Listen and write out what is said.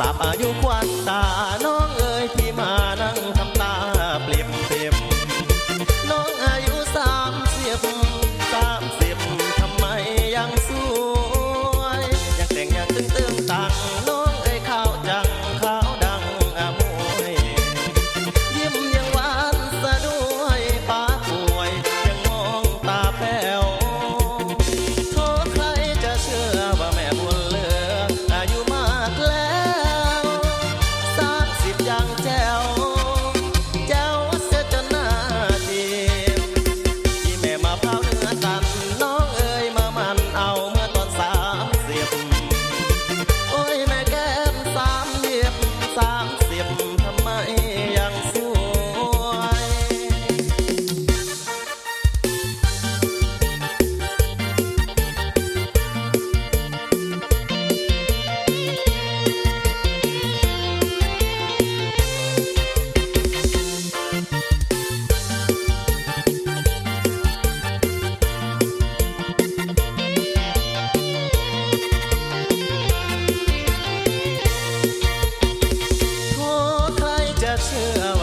สาปอายุควานตา to